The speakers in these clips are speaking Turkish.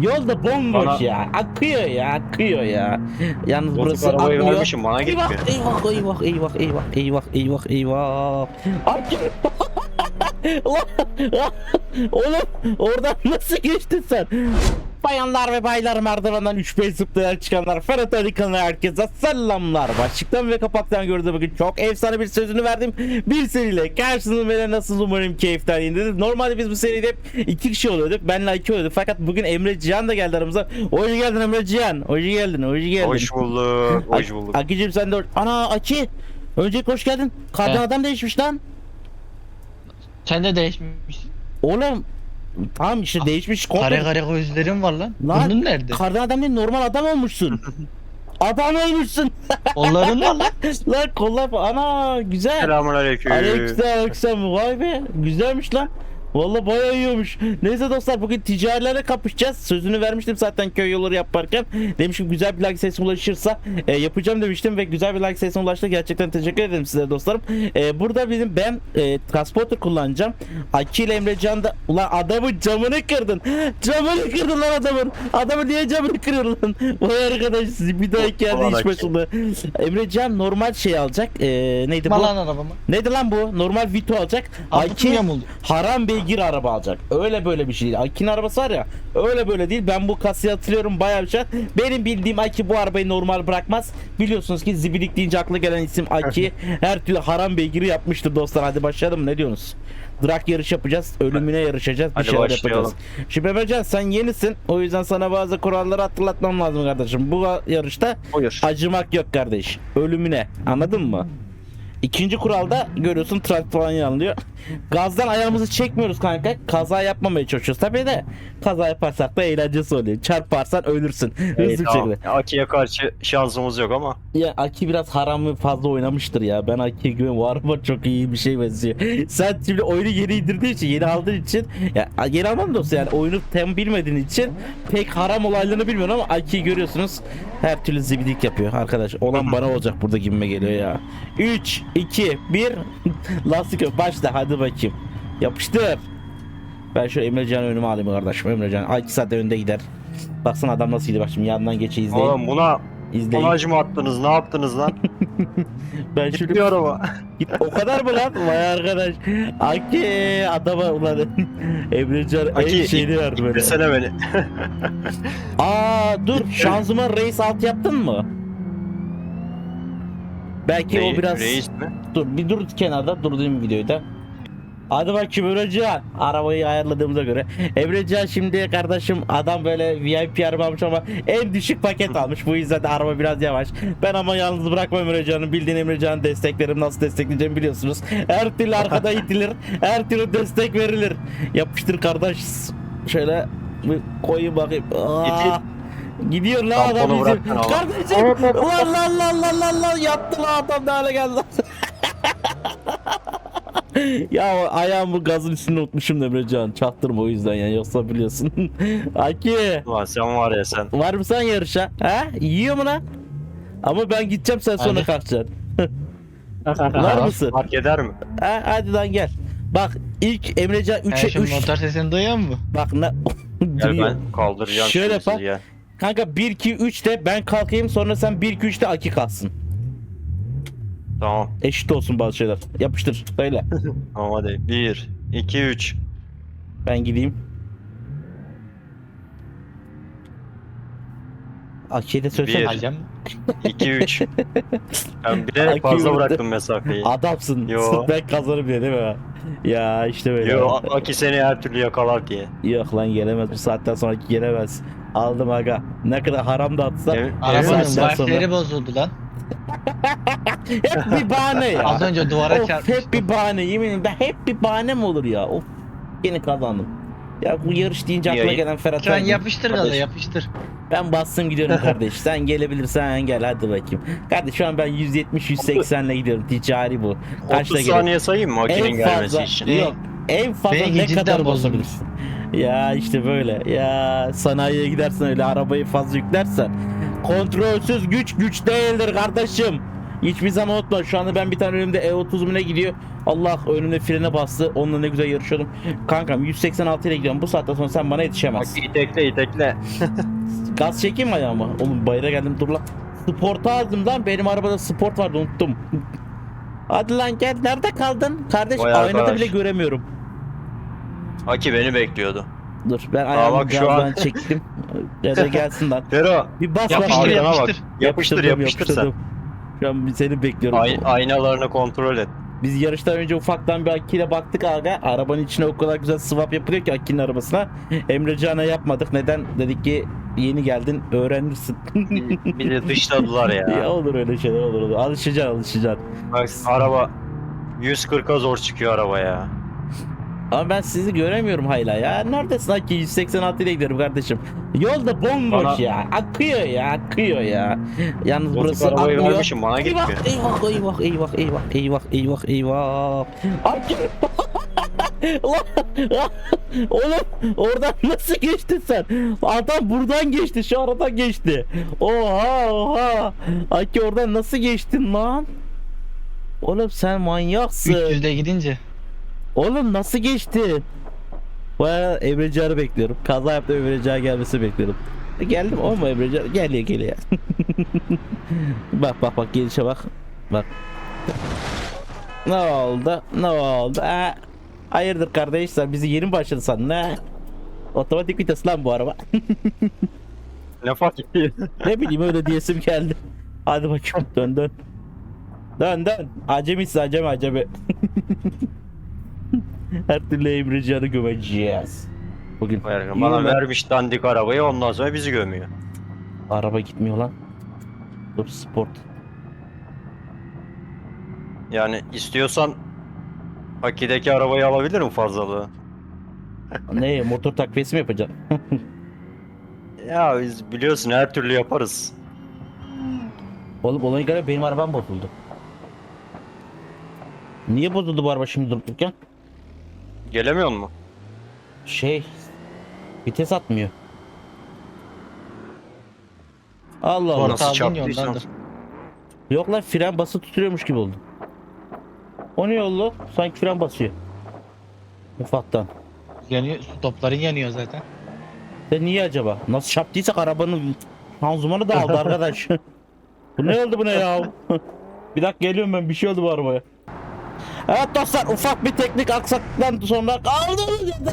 Yol da bomboş Bana- ya. Akıyor ya, akıyor ya. Yalnız Bozuk burası arabayı akmıyor. vermişim, bana eyvah, gitmiyor. eyvah, eyvah, eyvah, eyvah, eyvah, eyvah, eyvah. Akıyor. Ulan, Oğlum oradan nasıl geçtin sen? Bayanlar ve baylar merdivenden 3-5 zıplayarak çıkanlar Ferhat Ali kanalına herkese selamlar. Başlıktan ve kapaktan gördüğüm bugün çok efsane bir sözünü verdim. Bir seriyle karşınızda böyle nasıl umarım keyifler yerindedir. Normalde biz bu seride hep iki kişi oluyorduk. Benle iki oluyorduk. Fakat bugün Emre Cihan da geldi aramıza. Hoş geldin Emre Cihan. Hoş geldin. Hoş geldin. Hoş bulduk. Hoş bulduk. Akicim sen de hoş- Ana Aki. Öncelikle hoş geldin. Kardan adam değişmiş lan. Sen de değişmişsin. Oğlum tamam işte değişmiş. komple- Kare kare gözlerin var lan. Lan, Burnun nerede? Kardan adam değil normal adam olmuşsun. adam olmuşsun. Kolların var lan. lan kollar ana güzel. Selamun aleyküm. Aleykümselam vay be güzelmiş lan. Vallahi bayağı iyi olmuş. Neyse dostlar bugün ticarilerle kapışacağız. Sözünü vermiştim zaten köy yolları yaparken. Demiştim güzel bir like sayısına ulaşırsa e, yapacağım demiştim ve güzel bir like sayısına ulaştı. Gerçekten teşekkür ederim size dostlarım. E, burada bizim ben e, transporter kullanacağım. Aki ile Emrecan da ulan adamın camını kırdın. Camını kırdın lan adamın. Adamın niye camını kırıyorsun lan? Vay arkadaş siz bir daha geldi iş başında. Emrecan normal şey alacak. E, neydi bu? Mal lan arabamı. Neydi lan bu? Normal Vito alacak. Altı Aki yamuldu. Beygir araba alacak. Öyle böyle bir şey değil. Aki'nin arabası var ya. Öyle böyle değil. Ben bu kasayı hatırlıyorum bayağı bir şey. Benim bildiğim Aki bu arabayı normal bırakmaz. Biliyorsunuz ki zibidik deyince akla gelen isim Aki. Her türlü haram beygiri yapmıştır dostlar. Hadi başlayalım. Ne diyorsunuz? Drag yarış yapacağız. Ölümüne yarışacağız. Bir Hadi şeyler başlayalım. yapacağız. Şimdi Emrecan sen yenisin. O yüzden sana bazı kuralları hatırlatmam lazım kardeşim. Bu yarışta Buyur. acımak yok kardeş. Ölümüne. Anladın mı? İkinci kuralda görüyorsun trafik falan yanılıyor. Gazdan ayağımızı çekmiyoruz kanka. Kaza yapmamaya çalışıyoruz. Tabii de kaza yaparsak da eğlencesi oluyor. Çarparsan ölürsün. Hızlı bir şekilde. Aki'ye karşı şansımız yok ama. Ya Aki biraz haramı fazla oynamıştır ya. Ben Aki'ye güven var mı çok iyi bir şey benziyor. Sen şimdi oyunu yeni indirdiğin için, yeni aldığın için ya yeni almam dostum yani oyunu tam bilmediğin için pek haram olaylarını bilmiyorum ama Aki'yi görüyorsunuz her türlü zibidik yapıyor arkadaş. Olan bana olacak burada gibime geliyor ya. 3 2 1 lastik. Başla hadi bakayım. Yapıştır. Ben şu Emrecan'ı önüme alayım kardeşim. Emrecan ay 2 saatte önde gider. Baksana adam nasıl gidiyor bak şimdi yandan geçe izleyin. Oğlum buna izleyin. tonaj mı attınız? Ne yaptınız lan? Ben şöyle Gitmiyor araba. Git o kadar mı lan? Vay arkadaş. Aki adama ulan Emrecan Aki, şeyini verdi böyle. Desene beni. Aa dur şanzıman reis alt yaptın mı? Belki Rey- o biraz Reis mi? dur bir dur kenarda durduğum videoyu da. Hadi bakayım Emrecan. Arabayı ayarladığımıza göre. Emrecan şimdi kardeşim adam böyle VIP araba almış ama en düşük paket almış. Bu yüzden de araba biraz yavaş. Ben ama yalnız bırakmam Emrecan'ı. Bildiğin Emrecan'ı desteklerim. Nasıl destekleyeceğimi biliyorsunuz. Her türlü arkada itilir. Her türlü destek verilir. Yapıştır kardeş. Şöyle bir koyayım bakayım. Aa, gidiyor lan Tamponu adam bizim. Kardeşim. Lan lan lan lan lan lan yattı lan adam ne hale geldi lan. ya ayağımı gazın üstüne unutmuşum Emrecan. Çaktırma o yüzden yani yoksa biliyorsun. Aki Ulan sen var ya sen. var mı sen yarışa? Ha? Yiyor mu lan? Ama ben gideceğim sen sonra Hadi. kalkacaksın. var mısın? Fark eder mi? Ha, hadi lan gel. Bak ilk Emrecan Sen 3'e şimdi 3. motor sesini duyuyor musun? Bak ne Gel Duyuyor. ben kaldıracağım Şöyle şimdi sizi bak. ya. Kanka 1 2 3 de ben kalkayım sonra sen 1 2 3 de Aki kalksın. Tamam. Eşit olsun bazı şeyler. Yapıştır. Söyle. Tamam hadi. 1, 2, 3. Ben gideyim. Aki'ye de söylesene. Bir. Alacağım. 2, 3. Ben bir de Aki fazla bıraktım mesafeyi. Adamsın. Yo. Ben kazanırım diye değil mi? Ya işte böyle. Yo, Aki seni her türlü yakalar diye. Yok lan gelemez. Bu saatten sonraki gelemez. Aldım aga. Ne kadar haram da atsa. Emin- Arabanın wifi'leri bozuldu lan. Hep bir bahane ya. Az önce duvara of, çarpmış. hep bir bahane. Yemin ederim. Ben hep bir bahane mi olur ya? Of. Yine kazandım. Ya bu yarış deyince aklıma gelen Ferhat Şu an Aydın. yapıştır gaza yapıştır. Ben bastım gidiyorum kardeş. Sen gelebilirsen gel hadi bakayım. Kardeş şu an ben 170 180 ile gidiyorum. Ticari bu. 30 Kaçta gelir? saniye sayayım mı Aki'nin En gelmesi fazla için? yok. En fazla ne kadar bozulmuş. bozabilirsin? Ya işte böyle. Ya sanayiye gidersen öyle arabayı fazla yüklersen kontrolsüz güç güç değildir kardeşim. Hiçbir zaman unutma. Şu anda ben bir tane önümde E30 mu ne gidiyor. Allah önümde frene bastı. Onunla ne güzel yarışıyordum. Kankam 186 ile gidiyorum. Bu saatten sonra sen bana Bak yetişemezsin. itekle itekle. Gaz çekeyim mi ayağıma? Oğlum bayıra geldim dur lan. Sport aldım lan. Benim arabada sport vardı unuttum. Hadi lan gel. Nerede kaldın? Kardeş Vay aynada arkadaş. bile göremiyorum. Aki beni bekliyordu. Dur ben ayağımı bak şu an- çektim. ya da gelsin lan. Fero Bir bas Yapıştır bak. yapıştır. Yapıştır yapıştır sen. Şu an seni bekliyorum. Ay- aynalarını kontrol et. Biz yarıştan önce ufaktan bir Aki'yle baktık aga. Arabanın içine o kadar güzel swap yapılıyor ki Aki'nin arabasına. Emre Can'a yapmadık. Neden? Dedik ki yeni geldin öğrenirsin. Bir de dışladılar ya ya. olur öyle şeyler olur olur. Alışacaksın alışacaksın. Bak araba 140'a zor çıkıyor araba ya. Ama ben sizi göremiyorum hala ya. Neredesin Aki? 186 ile gidiyorum kardeşim. Yolda bomboş Bana- ya. Akıyor ya akıyor ya. Yalnız Bozuk burası arabayı akmıyor. vermişim bana Eyvah gitmiyor. eyvah eyvah eyvah eyvah eyvah eyvah eyvah. Aki. Ulan, Oğlum oradan nasıl geçtin sen? Adam buradan geçti şu aradan geçti. Oha oha. Aki oradan nasıl geçtin lan? Oğlum sen manyaksın. 300'de gidince. Oğlum nasıl geçti? Baya Emrecan'ı bekliyorum. Kaza yaptı Emrecan gelmesi bekliyorum. E, Geldim o mu Emrecan? Geliyor geliyor. bak bak bak gelişe bak. Bak. Ne oldu? Ne oldu? Ha? Hayırdır kardeşler bizi yeni mi başladı sandın ne? Otomatik vites lan bu araba. Ne fark etti? ne bileyim öyle diyesim geldi. Hadi bakayım dön dön. Dön dön. Acemisin acemi acemi. Her türlü Emrecan'ı gömeceğiz. Bugün Bana İyi lan. vermiş dandik arabayı ondan sonra bizi gömüyor. araba gitmiyor lan. Dur sport. Yani istiyorsan Aki'deki arabayı alabilirim fazlalığı. ne motor takviyesi mi yapacaksın? Ya biz biliyorsun her türlü yaparız. Oğlum olayı göre benim arabam bozuldu. Niye bozuldu bu araba şimdi durup dururken? Gelemiyor mu? Şey vites atmıyor. Allah Allah. Nasıl çarptıysan. Yok lan fren bası tutuyormuş gibi oldu. O ne oldu? Sanki fren basıyor. Ufaktan. Yanıyor, stopların yanıyor zaten. De niye acaba? Nasıl çarptıysak arabanın şanzımanı da aldı arkadaş. bu ne oldu buna ya? bir dakika geliyorum ben bir şey oldu bu arabaya. Evet dostlar ufak bir teknik aksaklıktan sonra kaldı.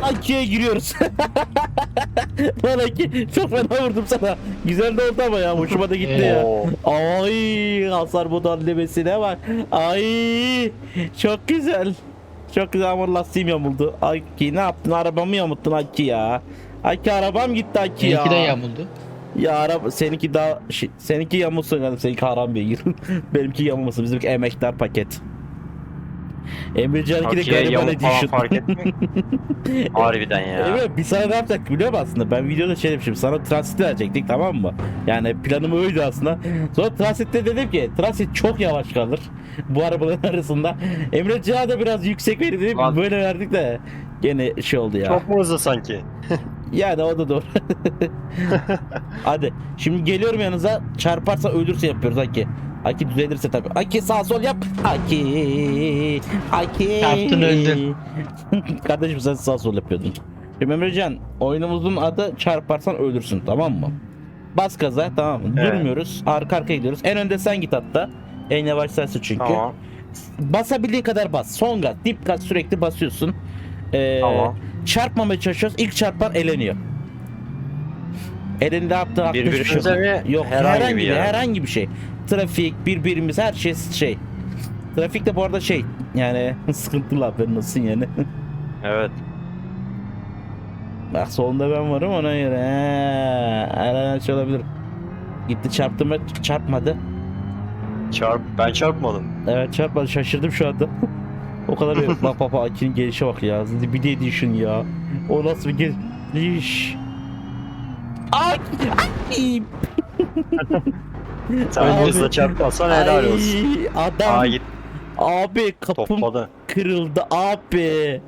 Aki'ye giriyoruz. Lan Aki çok fena vurdum sana. Güzel de oldu ama ya hoşuma da gitti ya. Ay hasar bu dallemesine bak. Ay çok güzel. Çok güzel ama lastiğim yamuldu. Aki ne yaptın arabamı yamuttun Aki ya. Aki arabam gitti Aki ya. Benimki de yağmurdu. Ya araba seninki daha şey, seninki yamulsun yani seninki haram beygir. Benimki yamulmasın bizimki emektar paket. Emrecan'ınki de Aki'ye gariban yamuk falan edition. fark etmiyor. Harbiden ya. Evet biz sana ne yapacaktık biliyor musun aslında? Ben videoda şey demişim sana transit verecektik tamam mı? Yani planım oydu aslında. Sonra transitte dedim ki transit çok yavaş kalır bu arabaların arasında. Emre Cihan da biraz yüksek verir dedim Lan- böyle verdik de gene şey oldu ya. Çok mu hızlı sanki? Yani o da doğru. Hadi şimdi geliyorum yanınıza çarparsa ölürse yapıyoruz Aki. Aki düzelirse tabii. Aki sağ sol yap. Aki. Aki. Çarptın, öldün. Kardeşim sen sağ sol yapıyordun. Şimdi Emrecan oyunumuzun adı çarparsan ölürsün tamam mı? Bas gaza tamam mı? Evet. Durmuyoruz. Arka arkaya gidiyoruz. En önde sen git hatta. En yavaş sensin çünkü. Tamam. Basabildiğin kadar bas. Son gaz, dip gaz sürekli basıyorsun. Ee, Tamam. Çarpmamaya çalışıyoruz. İlk çarpan eleniyor. Elinde yaptığı aklı hiçbir şey yok. mi? Yok Herhangi herhangi, bir bir, herhangi bir şey. Trafik, birbirimiz her şey şey. Trafik de bu arada şey yani sıkıntılı haberin olsun yani. Evet. Bak solunda ben varım ona göre. He, Her an şey olabilir. Gitti çarptı mı? Çarpmadı. Çarp ben çarpmadım. Evet çarpmadı şaşırdım şu anda. o kadar bir bak bak bak Aki'nin gelişe bak ya. Bir de edition ya. O nasıl bir geliş. Ay! Ay! Sen Abi. hızla çarpmazsan helal olsun. Ay, Adam Aa git abi kapım topladı. kırıldı abi.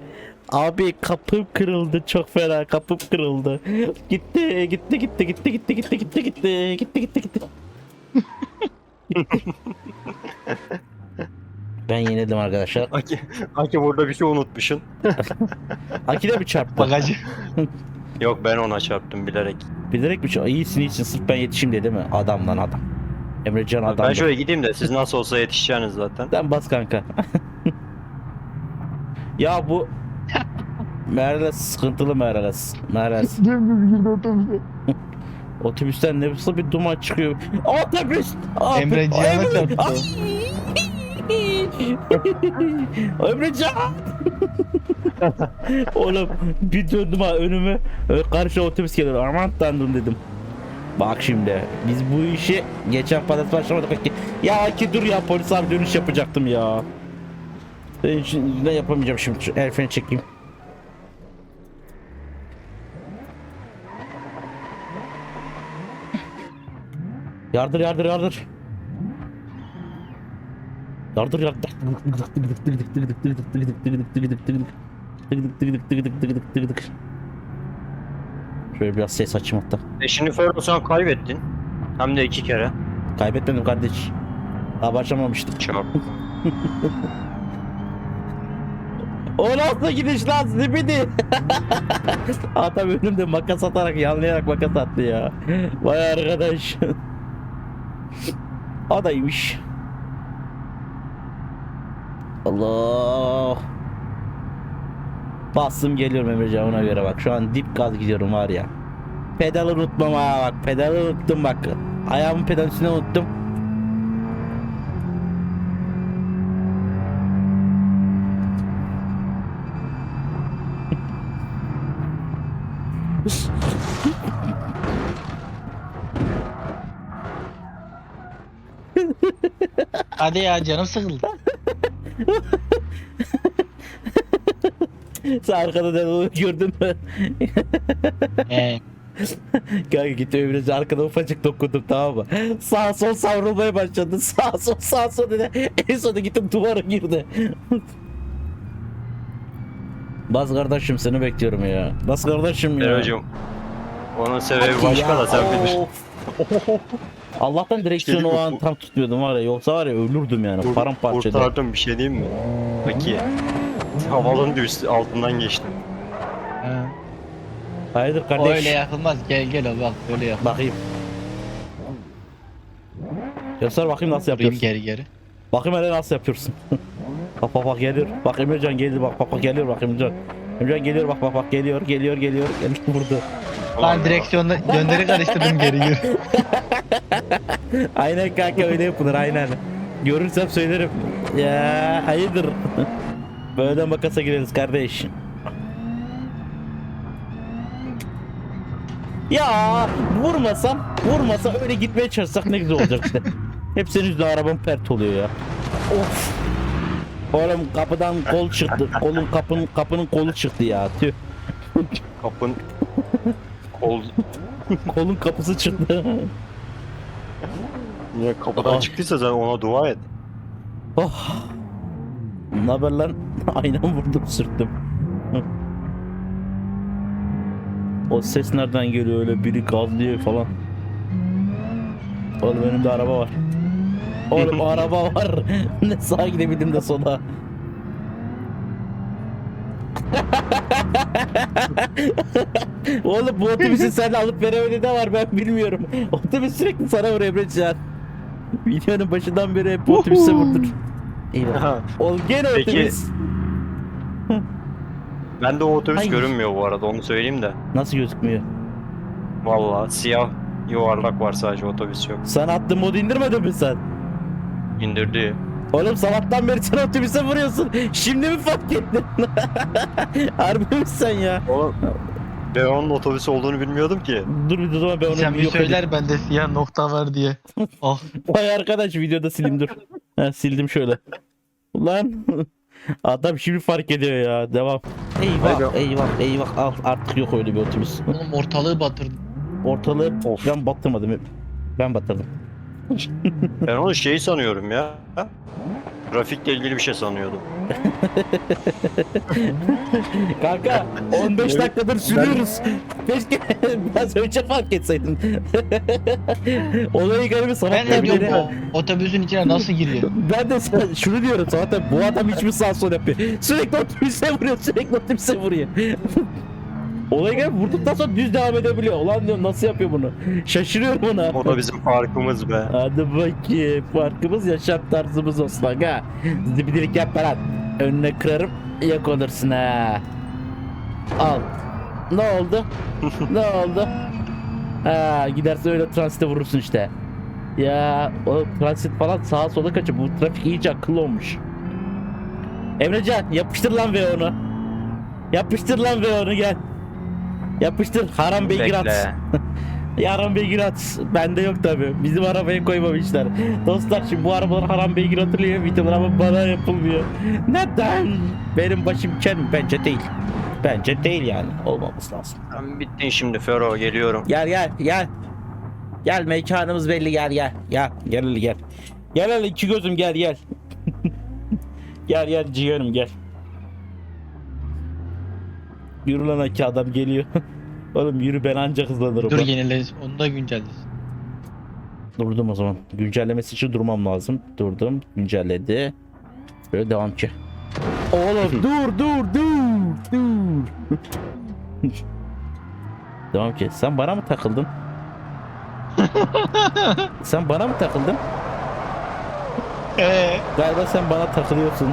Abi kapım kırıldı çok fena kapım kırıldı. Gitti gitti gitti gitti gitti gitti gitti gitti gitti gitti gitti. Ben yenildim arkadaşlar. Aki, Aki burada bir şey unutmuşsun. Akide mi çarptı? Bagajı. Yok ben ona çarptım bilerek. Bilerek mi? İyisin iyisin sırf ben yetişeyim dedi mi? Adam lan adam. Emrecan adam. Ben şöyle gideyim de siz nasıl olsa yetişeceksiniz zaten. Sen bas kanka. ya bu Merles sıkıntılı Merles. Merles. Otobüsten nasıl bir duman çıkıyor? Otobüs! Otobüs! Emre Cihan'a Emre- çarptı. Ay! Emrecan! Oğlum bir döndüm ha önüme. Karşı otobüs geliyor. Aman tanrım dedim. Bak şimdi biz bu işi geçen patates başlamadık ki. Ya ki dur ya polis abi dönüş yapacaktım ya. Ben şimdi ne yapamayacağım şimdi. El freni çekeyim. Yardır yardır yardır. Yardır yardır. Şöyle biraz ses açayım hatta. Eşini Ferguson kaybettin. Hem de iki kere. Kaybetmedim kardeş. Daha başlamamıştık. Çarp. O nasıl gidiş lan zibidi? Adam önümde makas atarak yanlayarak makas attı ya. Vay arkadaş. o da iyiymiş. Allah. Bastım geliyorum Emrecan ona göre bak. Şu an dip gaz gidiyorum var ya. Pedalı unutmam ha bak. Pedalı unuttum bak. Ayağımın pedalın üstüne unuttum. Hadi ya canım sıkıldı. Sen arkada da gördün mü? Ee, Kanka gitti öbürüncü arkada ufacık dokundum tamam mı? Sağ sol savrulmaya başladı. Sağ sol sağ sol dedi. En sonunda gittim duvara girdi. Bas kardeşim seni bekliyorum ya. Bas kardeşim ya. Erocum. Onun sebebi Hadi başka ya, da sen bilirsin. Allah'tan direksiyonu İşte o an bu- tam tutmuyordum var ya yoksa var ya ölürdüm yani Kur- paramparça eder. Kurtardım bir şey diyeyim mi? Peki. Havalandı üstü altından geçtim. ha. Hayırdır O kardeş? öyle yapılmaz. Gel gel o bak öyle yap. Bakayım. Göster bakayım nasıl Durayım yapıyorsun. geri geri. Bakayım hele nasıl yapıyorsun. bak bak bak geliyor. Bak Emircan geliyor bak bak bak geliyor bak Emircan. Emircan geliyor bak bak bak geliyor geliyor geliyor. Geliyor vurdu. Lan direksiyonda yönleri karıştırdım geri geri. aynen kanka öyle yapılır aynen. Görürsem söylerim. Ya hayırdır. Böyle makasa gireriz kardeş. Ya vurmasam, vurmasa öyle gitmeye çalışsak ne güzel olacak işte. Hep senin yüzünden arabam pert oluyor ya. Of. Oğlum kapıdan kol çıktı. Kolun kapının kapının kolu çıktı ya. Tüh. Kapın kol Kolun kapısı çıktı. niye kapıdan Aa. çıktıysa sen ona dua et. Oh. Ne haber lan? Aynen vurdum sürttüm. O ses nereden geliyor öyle biri gazlıyor falan. Oğlum önümde araba var. Oğlum araba var. ne sağa gidebildim de sola. Oğlum bu otobüsü sen alıp veremedi de var ben bilmiyorum. Otobüs sürekli sana vuruyor Emrecan. Videonun başından beri hep bu otobüse vurdur. Oğlum gene Peki- otobüs. Ben de o otobüs Hayır. görünmüyor bu arada onu söyleyeyim de. Nasıl gözükmüyor? Vallahi siyah yuvarlak var sadece otobüs yok. Sen attığın modu indirmedin mi sen? İndirdi. Oğlum sabahtan beri sen otobüse vuruyorsun. Şimdi mi fark ettin? Harbi misin sen ya? Oğlum ben onun otobüs olduğunu bilmiyordum ki. Dur bir zaman ben onu Sen bir yok edeyim. söyler bende siyah nokta var diye. Oh. Vay arkadaş videoda sileyim dur. Ha, sildim şöyle. Ulan adam şimdi fark ediyor ya. Devam. Eyvah Haydi. eyvah eyvah al artık yok öyle bir otobüs. Oğlum ortalığı batırdım. Ortalığı Of. ben batırmadım. Ben batırdım. Ben onu şey sanıyorum ya. Trafikle ilgili bir şey sanıyordum. Kanka 15 dakikadır sürüyoruz. Keşke biraz önce fark etseydin. Olayı galiba Ben sabah de diyorum otobüsün içine nasıl giriyor? Ben de sana şunu diyorum zaten bu adam hiçbir sağ sol yapıyor. Sürekli otobüse vuruyor sürekli otobüse vuruyor. Olayı galiba vurduktan sonra düz devam edebiliyor. Ulan diyorum nasıl yapıyor bunu? Şaşırıyorum ona. O da bizim farkımız be. Hadi bakayım. Farkımız yaşam tarzımız olsun aga. Zibidilik yapma lan. Önüne kırarım yok olursun ha. Al. Ne oldu? ne oldu? Ha giderse öyle transite vurursun işte. Ya o transit falan sağa sola kaçıyor. Bu trafik iyice akıllı olmuş. Emrecan yapıştır lan ve onu. Yapıştır lan ve onu gel. Yapıştır haram beygir at. Yaran beygir at. Bende yok tabi. Bizim arabaya koymamışlar. Dostlar şimdi bu arabalar haram beygir atılıyor. Vitamin ama bana yapılmıyor. Neden? Benim başım ken mi? Bence değil. Bence değil yani. Olmaması lazım. Sen bittin şimdi Fero geliyorum. Gel gel gel. Gel mekanımız belli gel gel. Gel gel gel. Gel hele iki gözüm gel gel. gel gel ciğerim gel. Yürü lan iki adam geliyor. Oğlum yürü ben ancak hızlanırım. Dur Bak. yenileriz. Onu da güncellesin. Durdum o zaman. Güncellemesi için durmam lazım. Durdum. Güncelledi. Böyle devam ki. Oğlum dur dur dur dur. devam ki. Sen bana mı takıldın? sen bana mı takıldın? Eee? Galiba sen bana takılıyorsun.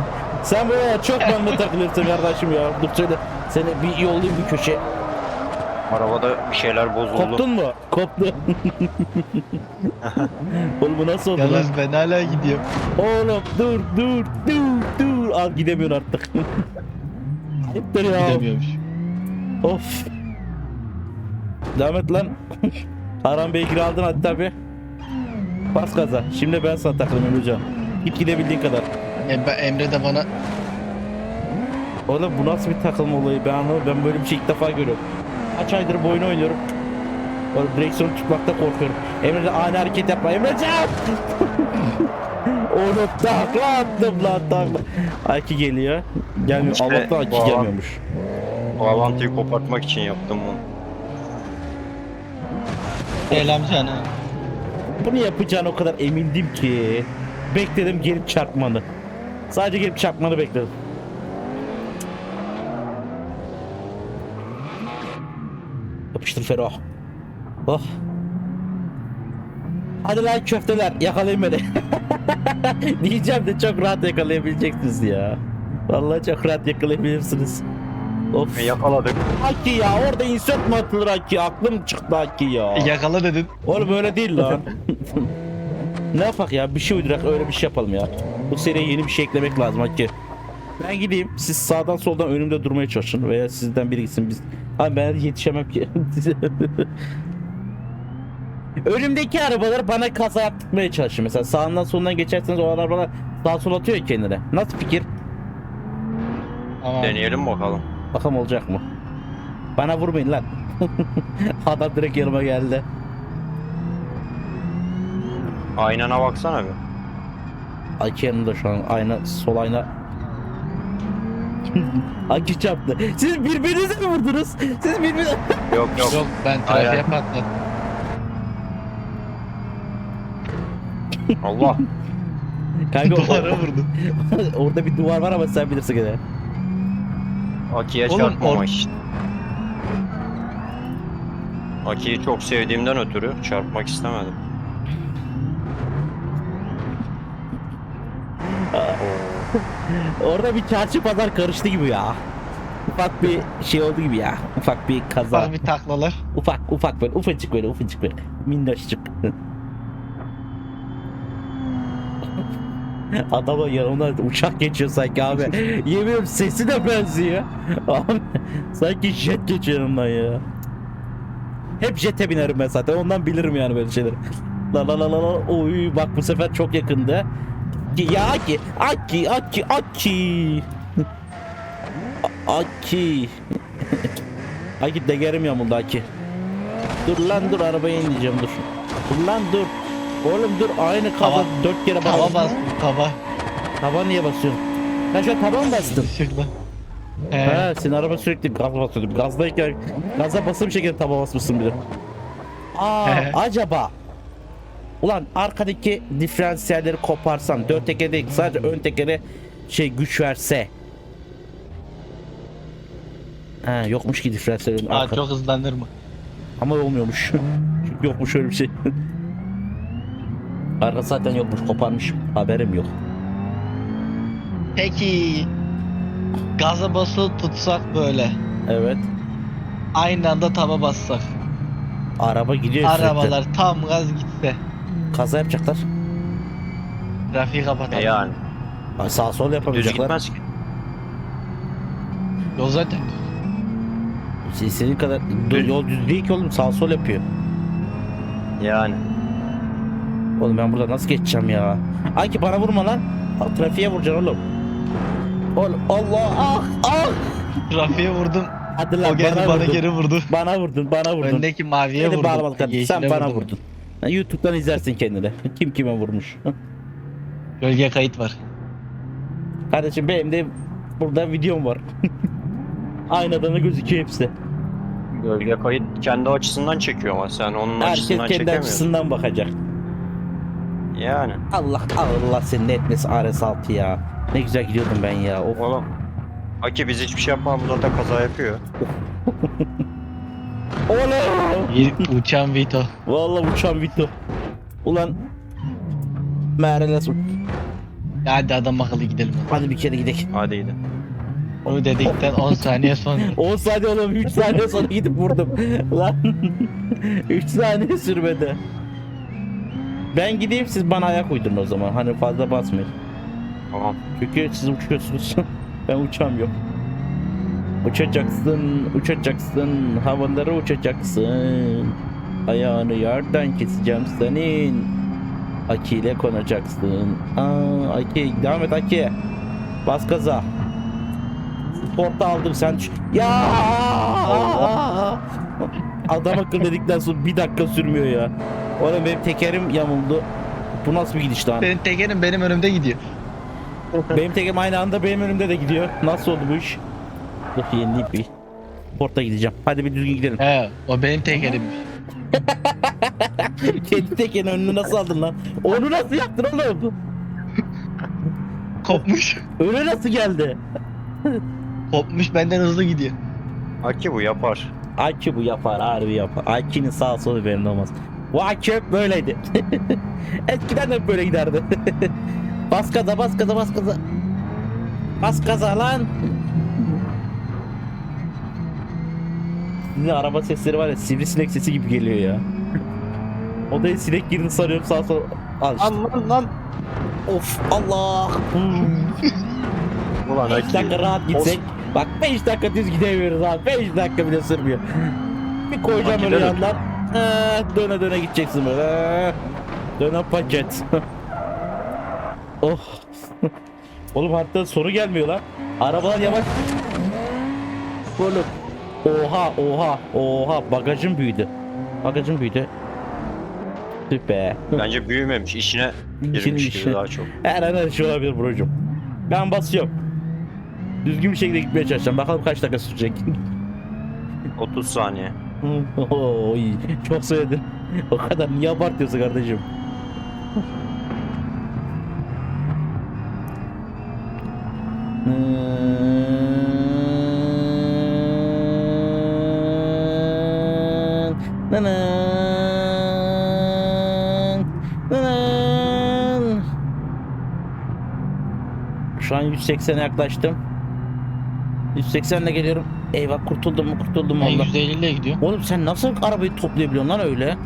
Sen böyle çok bana takılıyorsun kardeşim ya. Dur şöyle seni bir yollayayım bir köşe. Arabada bir şeyler bozuldu. Koptun mu? Koptu. Oğlum bu nasıl oldu lan? Yalnız ben hala gidiyorum. Oğlum dur dur dur dur. Al gidemiyorsun artık. Ayıptır ya. Gidemiyormuş. Of. Devam et lan. Haram beygir aldın hadi tabi. Bas gaza. Şimdi ben sana takılayım hocam. Git gidebildiğin kadar. E, ben- Emre de bana Oğlum bu nasıl bir takılma olayı ben anlamadım. Ben böyle bir şey ilk defa görüyorum. Kaç aydır bu oyunu oynuyorum. Oğlum direksiyonu tutmakta korkuyorum. Emre de ani hareket yapma. Emrecan! Oğlum takla attım lan takla. Aki geliyor. Gelmiyor. İşte Allah'tan Aki bu gelmiyormuş. Bağlantıyı kopartmak için yaptım bunu. sana. Bunu yapacağını o kadar emindim ki. Bekledim gelip çarpmanı. Sadece gelip çarpmanı bekledim. Yapıştır Fero. Oh. Hadi lan köfteler yakalayın beni. Diyeceğim de çok rahat yakalayabileceksiniz ya. Vallahi çok rahat yakalayabilirsiniz. Of. Ve yakaladık. Haki ya orada insert mi atılır Haki? Aklım çıktı Haki ya. Yakala dedin. Oğlum öyle değil lan. ne yapak ya bir şey uydurak öyle bir şey yapalım ya. Bu seriye yeni bir şey eklemek lazım Hakkı. Ben gideyim siz sağdan soldan önümde durmaya çalışın veya sizden biri gitsin biz. Abi ben yetişemem ki. Önümdeki arabalar bana kaza yaptırmaya çalışıyor. Mesela sağından solundan geçerseniz o arabalar sağa sola atıyor ya kendine. Nasıl fikir? Tamam. Deneyelim bakalım. Bakalım olacak mı? Bana vurmayın lan. Adam direkt yanıma geldi. Aynana baksana bir. Aki yanında şu an ayna sol ayna Aki çarptı. Siz birbirinize mi vurdunuz? Siz birbirinize Yok yok. Yok ben trafiğe patladım. Allah. Kanka Duvara vurdum. orada bir duvar var ama sen bilirsin gene. Aki'ye Oğlum, çarpmama or- işte. Aki'yi çok sevdiğimden ötürü çarpmak istemedim. Orada bir çarşı pazar karıştı gibi ya. Ufak bir şey oldu gibi ya. Ufak bir kaza. Bak bir taklalar. Ufak ufak böyle ufacık böyle ufacık böyle. Minnoşçuk. Adama yanımdan uçak geçiyor sanki abi. Yemin sesi de benziyor. Abi sanki jet geçiyor yanımdan ya. Hep jete binerim ben zaten ondan bilirim yani böyle şeyleri. La la la la la oy bak bu sefer çok yakındı. Ki- Ya Aki Aki Aki Aki Aki Aki degerim yamuldu Aki Dur lan dur arabaya ineceğim dur Dur lan dur Oğlum dur aynı Hava- dört kere Hava bas bastım hava. Taban niye basıyorsun? Sen şu an taban mı bastın? Işıkla. He. He senin araba sürekli gaz basıyordu. Gazdayken gaza basılı bir şekilde taba basmışsın bir de. Aa He. acaba Ulan arkadaki diferansiyelleri koparsam dört teker değil sadece ön tekere şey güç verse Ha yokmuş ki diferansiyelin Aa, arka- çok hızlandırma. Ama olmuyormuş. Çünkü yokmuş öyle bir şey. Arka zaten yokmuş koparmış. Haberim yok. Peki. Gaza basılı tutsak böyle. Evet. Aynı anda taba bassak. Araba gidiyor sürekli. Arabalar tam gaz gitse. Kaza yapacaklar. Trafiği E kapatalım. yani. Ay, Sağ sol Düz yapamayacaklar. gitmez ki. Yol zaten. İstediğin kadar Du- yol düz değil ki oğlum sağ sol yapıyor. Yani. Oğlum ben burada nasıl geçeceğim ya? Ay ki bana vurma lan. Al, Trafiğe vuracaksın oğlum. Oğlum Allah ah ah. Trafiğe vurdum. Hadi lan O geldi bana, bana, vurdun. geri vurdu. Bana vurdun bana vurdun. Öndeki maviye Beni vurdum. bağlamadık hadi. Sen bana vurdun. Ha, YouTube'dan izlersin kendini. Kim kime vurmuş. Gölge kayıt var. Kardeşim benim de burada videom var. Aynadan da gözüküyor hepsi. Gölge kayıt kendi açısından çekiyor ama sen onun Herkes açısından kendi çekemiyorsun. açısından bakacak. Yani. Allah Allah seni ne etmesin RS6 ya. Ne güzel gidiyordum ben ya. Of. Oğlum. Aki biz hiçbir şey yapmamızda da kaza yapıyor. Bir uçan Vito. Vallahi uçan Vito. Ulan Mereles Hadi adam akıllı gidelim. Hadi bir kere gidelim. Hadi gidelim. Onu dedikten 10 saniye sonra. 10 saniye oğlum 3 saniye sonra gidip vurdum. Lan 3 saniye sürmedi. Ben gideyim siz bana ayak uydurun o zaman. Hani fazla basmayın. Tamam. Çünkü siz uçuyorsunuz. ben uçamıyorum. Uçacaksın, uçacaksın, havalara uçacaksın. Ayağını yerden keseceğim senin. Aki ile konacaksın. Aa, Aki, devam et Aki. Bas gaza. Sporta aldım sen. Ya! Adam akıllı dedikten sonra bir dakika sürmüyor ya. Oğlum benim tekerim yamuldu. Bu nasıl bir gidiş lan? Senin tekerin benim önümde gidiyor. Benim tekem aynı anda benim önümde de gidiyor. Nasıl oldu bu iş? Dur yenileyim bir. Porta gideceğim. Hadi bir düzgün gidelim. He o benim tekerim. Kendi tekenin önünü nasıl aldın lan? Onu nasıl yaptın oğlum? Kopmuş. Öyle nasıl geldi? Kopmuş benden hızlı gidiyor. Aki bu yapar. Aki bu yapar, harbi yapar. Aki'nin sağ solu belli olmaz. Bu Aki hep böyleydi. Eskiden de hep böyle giderdi. bas gaza, bas gaza, bas gaza. Bas gaza lan. Sizin araba sesleri var ya sivrisinek sesi gibi geliyor ya. Odaya sinek girdi sarıyorum sağa sola. Al işte. Lan lan. Of Allah. Hmm. Ulan 5 dakika Aki. rahat gitsek. Bak 5 dakika düz gidemiyoruz abi. 5 dakika bile sürmüyor. Bir koyacağım öyle yandan. Ee, döne döne gideceksin böyle. Ee, Döne paket. oh. Oğlum hatta soru gelmiyor lan. Arabalar yavaş. Oğlum. Oha oha oha bagajım büyüdü. Bagajım büyüdü. Süper. Bence büyümemiş. İşine girmiş gibi daha çok. Her an her şey olabilir brocum. Ben basıyorum. Düzgün bir şekilde gitmeye çalışacağım. Bakalım kaç dakika sürecek. 30 saniye. Oy, çok söyledin. O kadar niye abartıyorsun kardeşim? 180'e yaklaştım. 180 ile geliyorum. Eyvah kurtuldum mu kurtuldum Ben valla. 150 ile gidiyorum. Oğlum sen nasıl arabayı toplayabiliyorsun lan öyle?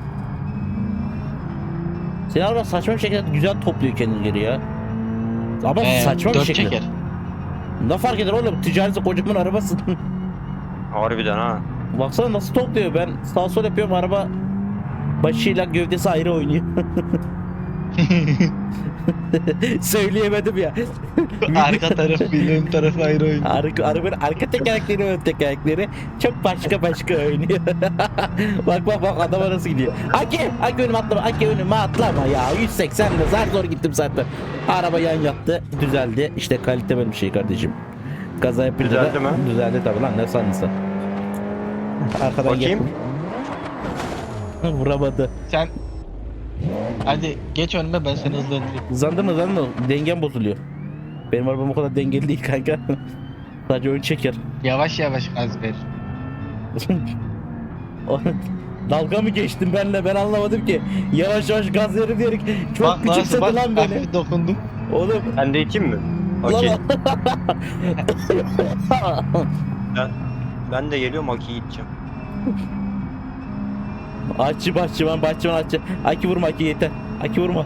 Senin araba saçma bir şekilde güzel topluyor kendini geri ya. Ama Ee, saçma bir şekilde. çeker. Ne fark eder oğlum? Ticareti kocaman arabası. Harbiden ha. Baksana nasıl topluyor. Ben sağ sol yapıyorum araba başıyla gövdesi ayrı oynuyor. Söyleyemedim ya. Arka tarafıyla ön tarafı ayrı oyun. Arka, arabanın arka tekerlekleri ön tekerlekleri çok başka başka oynuyor. bak bak bak adama nasıl gidiyor. Aki, Aki önüme atlama, Aki önüme atlama ya. 180 de zar zor gittim zaten. Araba yan yattı, düzeldi. İşte kalite benim şey kardeşim. Kaza yapınca Düzeldi da mi? düzeldi tabii lan ne sandın sen? Arkadan Bakayım. Vuramadı. Sen Hadi geç önüme ben seni hızlandırayım. Hızlandın hızlandın dengem bozuluyor. Benim arabam o kadar dengeli değil kanka. Sadece oyun çeker. Yavaş yavaş gaz ver. Dalga mı geçtin benle ben anlamadım ki. Yavaş yavaş gaz verin diyerek çok Bak küçümsedi bak lan beni. hafif dokundum. Oğlum. Ben de iteyim mi? Okey. lan. Ben de geliyorum Aki'yi iteceğim. Açı bahçıvan bahçıvan açı. Aki vurma Aki yeter. Aki vurma.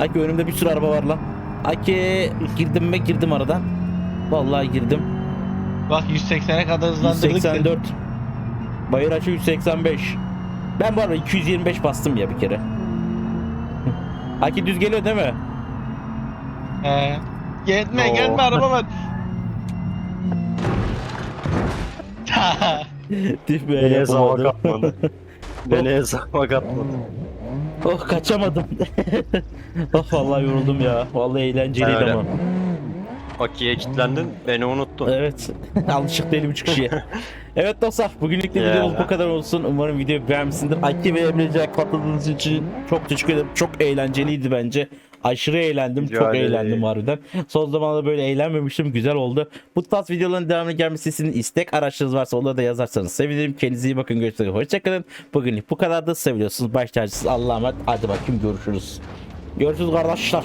Aki önümde bir sürü araba var lan. Aki girdim mi girdim aradan. Vallahi girdim. Bak 180'e kadar hızlandırdık. seni. 184. Bayır açı 185. Ben bu arada 225 bastım ya bir kere. Aki düz geliyor değil mi? He. Gelme Oo. gelme araba var. Zavak yapamadım. Beni zavak atmadı. Oh kaçamadım. oh vallahi yoruldum ya. Vallahi eğlenceliydi Öyle. ama. Aki'ye kilitlendin, beni unuttun. Evet. Alışık değilim üç kişiye. evet dostlar bugünlük de videomuz bu kadar olsun. Umarım videoyu beğenmişsindir. Aki ve Emre'ye katıldığınız için çok teşekkür ederim. Çok eğlenceliydi bence. Aşırı eğlendim. Rica çok ederim. eğlendim harbiden. Son zamanlarda böyle eğlenmemiştim. Güzel oldu. Bu tarz videoların devamlı gelmesi için istek araçlarınız varsa onları da yazarsanız sevinirim. Kendinize iyi bakın. Görüşmek üzere. Hoşçakalın. Bugünlük bu kadar da seviyorsunuz. Baş tacısız Allah'a emanet. Hadi bakayım görüşürüz. Görüşürüz kardeşler.